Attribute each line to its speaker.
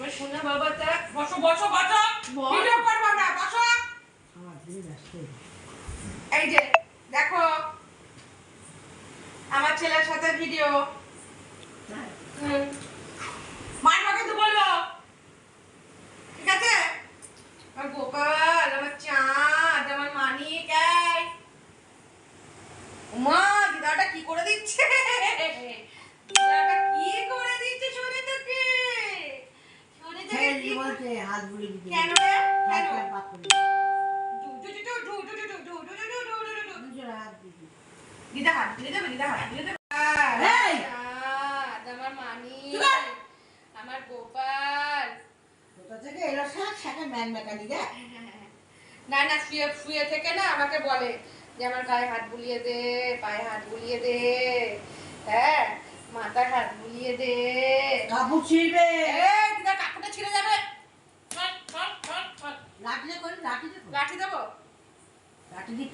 Speaker 1: আমার সোনা বাবাটা
Speaker 2: বসো বসো বসো। ভিডিও করব না বসো।
Speaker 3: আমার দিদি ব্যস্ত
Speaker 1: এই যে দেখো আমার ছেলের সাথে ভিডিও। হুম। মারবা কিন্তু বলল ঠিক আছে? আমার গোপাল আমার চাঁদ আমার মানিক মা দিদাটা কি করে দিচ্ছে? না না শুয়ে শুয়ে থেকে না আমাকে বলে যে আমার গায়ে হাত বুলিয়ে দে পায়ে হাত বুলিয়ে দে হ্যাঁ মাথায় হাত বুলিয়ে দে
Speaker 3: কাপড় ছিঁড়বে।
Speaker 1: হ্যাঁ।
Speaker 3: লাঠি
Speaker 1: দেবো?
Speaker 3: লাঠি দিয়ে